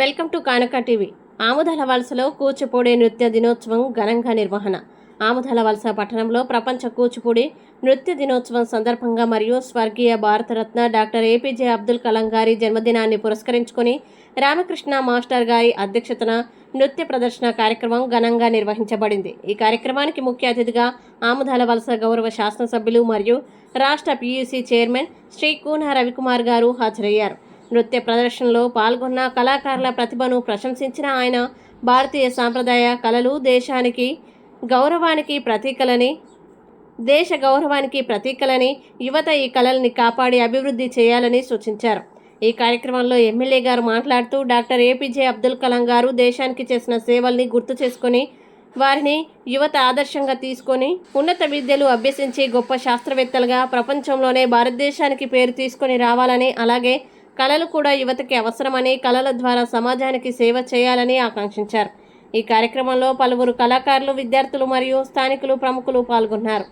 Welcome to Kanaka TV. Amudala వలసలో Kuchipudi నృత్య దినోత్సవం ఘనంగా నిర్వహణ. ఆముదాల వలస పట్టణంలో ప్రపంచ కూచిపూడి నృత్య దినోత్సవం సందర్భంగా మరియు స్వర్గీయ భారతరత్న డాక్టర్ ఏపీజే అబ్దుల్ కలాం గారి జన్మదినాన్ని పురస్కరించుకొని రామకృష్ణ మాస్టర్ గారి అధ్యక్షతన నృత్య ప్రదర్శన కార్యక్రమం ఘనంగా నిర్వహించబడింది. ఈ కార్యక్రమానికి ముఖ్య అతిథిగా ఆముదాల వలస గౌరవ శాసనసభ్యులు మరియు రాష్ట్ర పీయూసీ చైర్మన్ శ్రీ కూన రవికుమార్ గారు హాజరయ్యారు. నృత్య ప్రదర్శనలో పాల్గొన్న కళాకారుల ప్రతిభను ప్రశంసించిన ఆయన భారతీయ సాంప్రదాయ కళలు దేశానికి గౌరవానికి ప్రతీకలని దేశ గౌరవానికి ప్రతీకలని యువత ఈ కళల్ని కాపాడి అభివృద్ధి చేయాలని సూచించారు. ఈ కార్యక్రమంలో ఎమ్మెల్యే గారు మాట్లాడుతూ డాక్టర్ ఏపీజే అబ్దుల్ కలాం గారు దేశానికి చేసిన సేవల్ని గుర్తు చేసుకొని వారిని యువత ఆదర్శంగా తీసుకొని ఉన్నత విద్యలు అభ్యసించి గొప్ప శాస్త్రవేత్తలుగా ప్రపంచంలోనే భారతదేశానికి పేరు తీసుకొని రావాలని అలాగే కళలు కూడా యువతకి అవసరమని కళల ద్వారా సమాజానికి సేవ చేయాలని ఆకాంక్షించారు. ఈ కార్యక్రమంలో పలువురు కళాకారులు విద్యార్థులు మరియు స్థానికులు ప్రముఖులు పాల్గొన్నారు.